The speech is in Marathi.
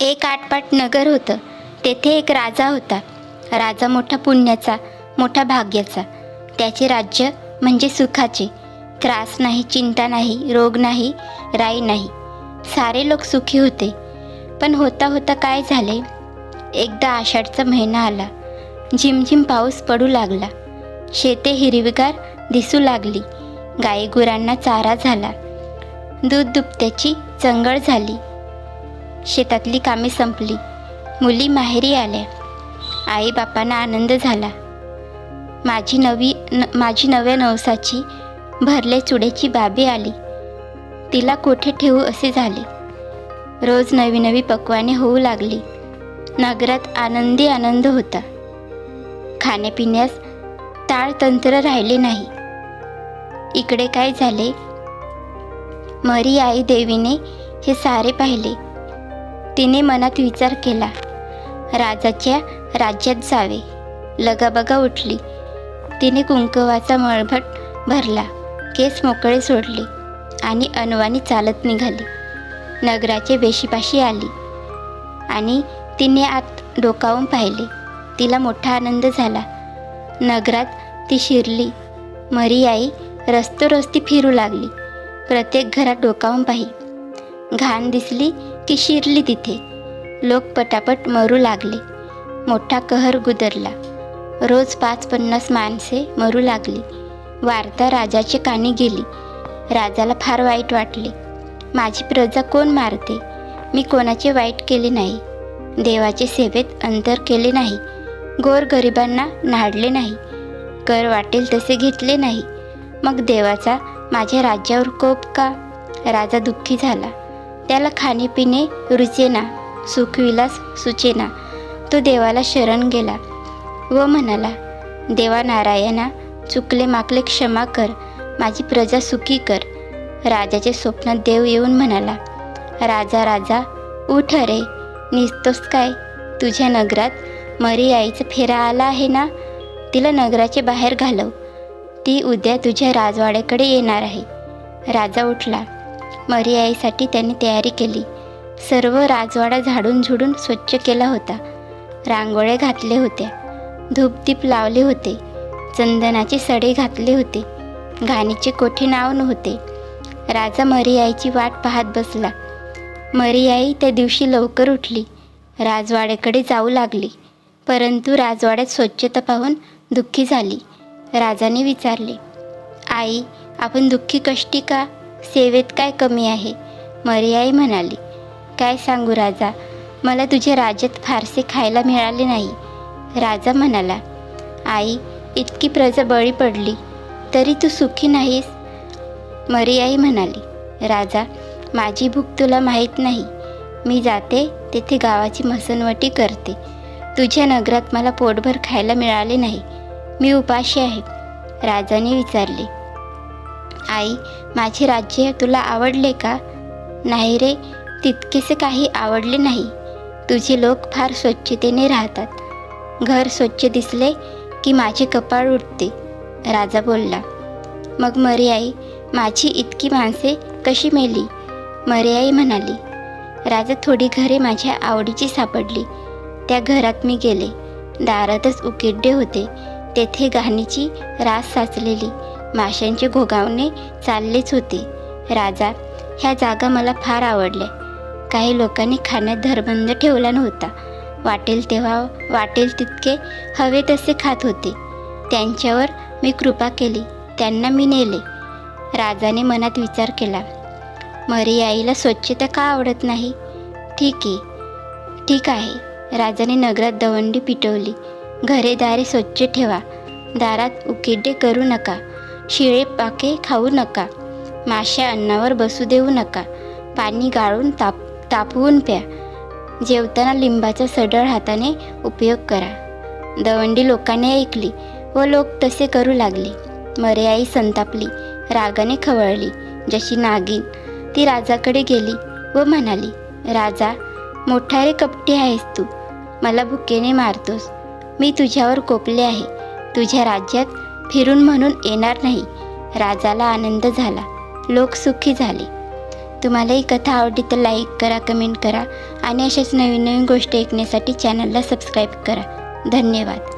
एक आटपाट नगर होतं. तेथे एक राजा होता. राजा मोठा पुण्याचा मोठा भाग्याचा. त्याचे राज्य म्हणजे सुखाचे. त्रास नाही चिंता नाही रोग नाही राई नाही. सारे लोक सुखी होते. पण होता होता काय झाले? एकदा आषाढचा महिना आला. झिमझिम पाऊस पडू लागला. शेते हिरवीगार दिसू लागली. गाई गुरांना चारा झाला. दूध दुभत्याची चंगळ झाली. शेतातली कामे संपली. मुली माहेरी आल्या. आईबापांना आनंद झाला. माझी नवी न माझी नव्या नवसाची भरले चुड्याची बाबी आली. तिला कोठे ठेवू असे झाले. रोज नवी नवी पक्वाने होऊ लागली. नगरात आनंदी आनंद होता. खाण्यापिण्यास ताळतंत्र राहिले नाही. इकडे काय झाले? मरी आई देवीने हे सारे पाहिले. तिने मनात विचार केला. राजाच्या राज्यात जावे. लगाबगा उठली. तिने कुंकवाचा मळभट भरला. केस मोकळे सोडले आणि अनवानी चालत निघाली. नगराचे वेशीपाशी आली आणि तिने आत डोकावून पाहिले. तिला मोठा आनंद झाला. नगरात ती शिरली. मरी आई रस्तोरस्ती फिरू लागली. प्रत्येक घरात डोकावून पाही. घाण दिसली की शिरली तिथे. लोक पटापट मरू लागले. मोठा कहर गुदरला. रोज पाच पन्नास माणसे मरू लागली. वार्ता राजाचे कानी गेली. राजाला फार वाईट वाटले. माझी प्रजा कोण मारते? मी कोणाचे वाईट केले नाही. देवाचे सेवेत अंतर केले नाही. गोरगरिबांना नाडले नाही. कर वाटेल तसे घेतले नाही. मग देवाचा माझ्या राज्यावर कोप का? राजा दुःखी झाला. त्याला खाणेपिणे रुचेना सुखविलास सुचेना. तो देवाला शरण गेला व म्हणाला देवा नारायणा चुकले माकले क्षमा कर माझी प्रजा सुखी कर. राजाचे स्वप्नात देव येऊन म्हणाला राजा राजा उठ रे निसतोस काय? तुझ्या नगरात मरी आईचा फेरा आला आहे ना? तिला नगराचे बाहेर घालव. ती उद्या तुझ्या राजवाड्याकडे येणार आहे. राजा उठला मरी आईसाठी त्याने तयारी केली. सर्व राजवाडा झाडून झुडून स्वच्छ केला होता. रांगोळ्या घातले होत्या धूपदीप लावले होते. चंदनाचे सडे घातले होते. घाणीचे कोठे नाव नव्हते. राजा मरी आईची वाट पाहत बसला. मरी आई त्या दिवशी लवकर उठली. राजवाड्याकडे जाऊ लागली. परंतु राजवाड्यात स्वच्छता पाहून दुःखी झाली. राजाने विचारले आई आपण दुःखी कष्टी का? सेवेत काय कमी आहे? मर्याई म्हणाली काय सांगू राजा? मला तुझ्या राज्यात फारसे खायला मिळाले नाही. राजा म्हणाला आई इतकी प्रजा बळी पडली तरी तू सुखी नाहीस? मर्याई म्हणाली राजा माझी भूक तुला माहीत नाही. मी जाते तेथे गावाची मसनवटी करते. तुझ्या नगरात मला पोटभर खायला मिळाले नाही. मी उपाशी आहे. राजाने विचारले आई माझे राज्य तुला आवडले का? नाही रे तितकेसे काही आवडले नाही. तुझे लोक फार स्वच्छतेने राहतात. घर स्वच्छ दिसले की माझे कपाळ उठते राजा बोलला. मग मरी आई माझी इतकी माणसे कशी मेली? मरी आई म्हणाली राजा थोडी घरे माझ्या आवडीची सापडली. त्या घरात मी गेले. दारातच उकिड्डे होते. तेथे घाणीची रास साचलेली. माशांचे घोगावणे चाललेच होते. राजा ह्या जागा मला फार आवडल्या. काही लोकांनी खाण्यात धरबंद ठेवला नव्हता. वाटेल तेव्हा वाटेल तितके हवे तसे खात होते. त्यांच्यावर मी कृपा केली त्यांना मी नेले. राजाने मनात विचार केला मरी आईला स्वच्छता का आवडत नाही? ठीक आहे ठीक आहे. राजाने नगरात दवंडी पिटवली घरे दारे स्वच्छ ठेवा. दारात उकिडे करू नका. शिळे पाके खाऊ नका. माश्या अन्नावर बसू देऊ नका. पाणी गाळून ताप तापवून प्या. जेवताना लिंबाचा सडळ हाताने उपयोग करा. दवंडी लोकांनी ऐकली व लोक तसे करू लागले. मर्याई संतापली रागाने खवळली. जशी नागिन ती राजाकडे गेली व म्हणाली राजा मोठा रे कपटी आहेस तू. मला भुकेने मारतोस. मी तुझ्यावर कोपले आहे. तुझ्या राज्यात फिरून म्हणून येणार नाही. राजाला आनंद झाला. लोक सुखी झाले. तुम्हाला ही कथा आवडली तर लाईक करा कमेंट करा आणि अशाच नवीन नवीन गोष्टी ऐकण्यासाठी चॅनलला सबस्क्राईब करा. धन्यवाद.